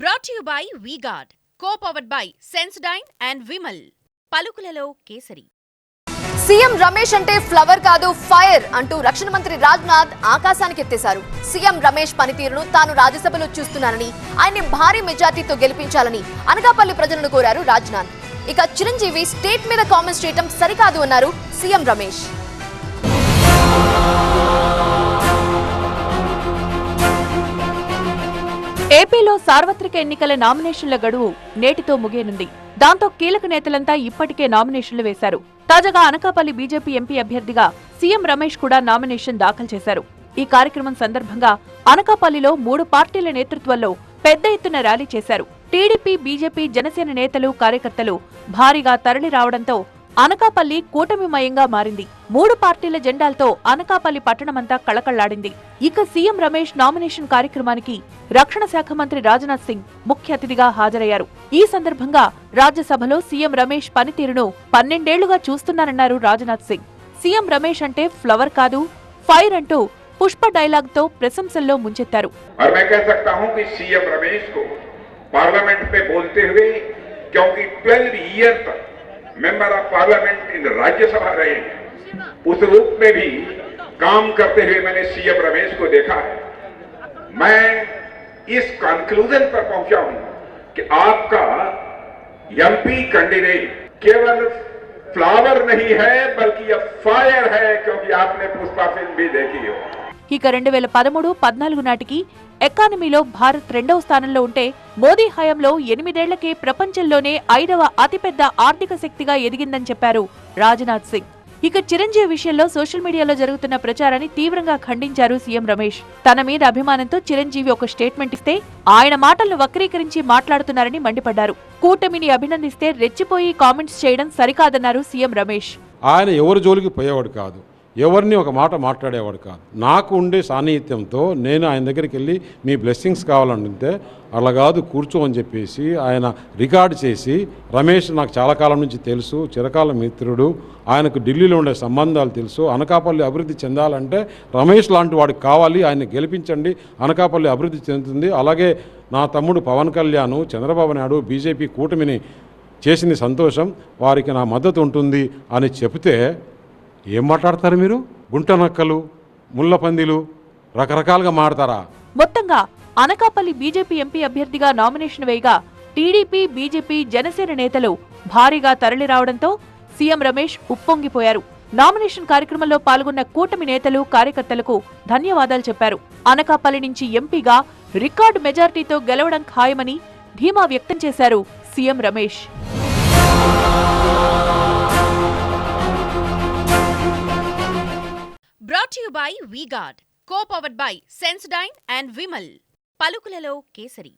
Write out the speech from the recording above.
Brought you by V-Guard co-powered by Sensodyne and Vimal పలుకులలో కేసరి. CM Ramesh అంటే flower కాదు fire అంటూ రక్షణ మంత్రి రాజ్నాథ్ ఆకాశానికి ఎత్తేశారు. సీఎం రమేష్ పనితీరును తాను రాజ్యసభలో చూస్తున్నానని ఆయన్ని భారీ మెజార్టీతో గెలిపించాలని అనకాపల్లి ప్రజలను కోరారు రాజ్నాథ్. ఇక చిరంజీవి స్టేట్ మీద కామెంట్స్ చేయటం సరికాదు అన్నారు సీఎం రమేష్. ఏపీలో సార్వత్రిక ఎన్నికల నామినేషన్ల గడువు నేటితో ముగియనుంది. దాంతో కీలక నేతలంతా ఇప్పటికే నామినేషన్లు వేశారు. తాజాగా అనకాపల్లి బీజేపీ ఎంపీ అభ్యర్థిగా సీఎం రమేష్ కూడా నామినేషన్ దాఖలు చేశారు. ఈ కార్యక్రమం సందర్భంగా అనకాపల్లిలో మూడు పార్టీల నేతృత్వంలో పెద్ద ఎత్తున ర్యాలీ చేశారు. టీడీపీ బీజేపీ జనసేన నేతలు కార్యకర్తలు భారీగా తరలి రావడంతో అనకాపల్లి కూటమిమయంగా మారింది. మూడు పార్టీల జెండాలతో అనకాపల్లి పట్టణమంతా కళకళ్ళాడింది. ఇక సీఎం రమేష్ నామినేషన్ కార్యక్రమానికి రక్షణ శాఖ మంత్రి రాజ్నాథ్ సింగ్ ముఖ్య అతిథిగా హాజరయ్యారు. ఈ సందర్భంగా రాజ్యసభలో సీఎం రమేష్ పనితీరును పన్నెండేళ్ళుగా చూస్తున్నారన్నారు రాజ్నాథ్ సింగ్. సీఎం రమేష్ అంటే ఫ్లవర్ కాదు ఫైర్ అంటూ పుష్ప డైలాగ్తో ప్రశంసల్లో ముంచెత్తారు. क्योंकि 12 ईयर तक member of parliament in Rajya Sabha रहे हैं उस रूप में भी काम करते हुए मैंने सीएम रमेश को देखा है मैं इस कंक्लूजन पर पहुंचा हूं कि आपका एमपी कैंडिडेट केवल फ्लावर नहीं है बल्कि यह फायर है क्योंकि आपने पुष्पा फिल्म भी देखी हो ఇక రెండు వేల పదమూడు పద్నాలుగు నాటికి ఎకానమీలో భారత్ రెండవ స్థానంలో ఉంటే మోదీ హయాంలో ఎనిమిదేళ్ళకే ప్రపంచంలోనే ఐదవ అతిపెద్ద ఆర్థిక శక్తిగా ఎదిగిందని చెప్పారు రాజ్నాథ్ సింగ్. ఇక చిరంజీవి విషయంలో సోషల్ మీడియాలో జరుగుతున్న ప్రచారాన్ని తీవ్రంగా ఖండించారు సీఎం రమేష్. తన మీద అభిమానంతో చిరంజీవి ఒక స్టేట్మెంట్ ఇస్తే ఆయన మాటలను వక్రీకరించి మాట్లాడుతున్నారని మండిపడ్డారు. కూటమిని అభినందిస్తే రెచ్చిపోయి కామెంట్స్ చేయడం సరికాదన్నారు సీఎం రమేష్. ఆయన ఎవరి జోలికి పోయేవాడు కాదు. ఎవరిని ఒక మాట మాట్లాడేవాడు కాదు. నాకు ఉండే సాన్నిహిత్యంతో నేను ఆయన దగ్గరికి వెళ్ళి మీ బ్లెస్సింగ్స్ కావాలంటే అలా కాదు కూర్చో అని చెప్పేసి ఆయన రికార్డ్ చేసి రమేష్ నాకు చాలా కాలం నుంచి తెలుసు చిరకాల మిత్రుడు ఆయనకు ఢిల్లీలో ఉండే సంబంధాలు తెలుసు అనకాపల్లి అభివృద్ధి చెందాలంటే రమేష్ లాంటి వాడికి కావాలి ఆయన గెలిపించండి అనకాపల్లి అభివృద్ధి చెందుతుంది. అలాగే నా తమ్ముడు పవన్ కళ్యాణ్ చంద్రబాబు నాయుడు బీజేపీ కూటమిని చేసింది సంతోషం వారికి నా మద్దతు ఉంటుంది అని చెబితే ఏం మాట్లాడతారు మీరు? గుంట నక్కలు ముళ్ళ పందిలు రకరకాలుగా మాడతారా మొత్తంగా అనకాపల్లి బీజేపీ ఎంపీ అభ్యర్థిగా నామినేషన్ వేయగా టీడీపీ బీజేపీ జనసేన నేతలు భారీగా తరలి రావడంతో సీఎం రమేష్ ఉప్పొంగిపోయారు. నామినేషన్ కార్యక్రమంలో పాల్గొన్న కూటమి నేతలు కార్యకర్తలకు ధన్యవాదాలు చెప్పారు. అనకాపల్లి నుంచి ఎంపీగా రికార్డు మెజార్టీతో గెలవడం ఖాయమని ధీమా వ్యక్తం చేశారు CM Ramesh. Brought you by V-Guard co-powered by Sensodyne and Vimal పలుకులలో kesari.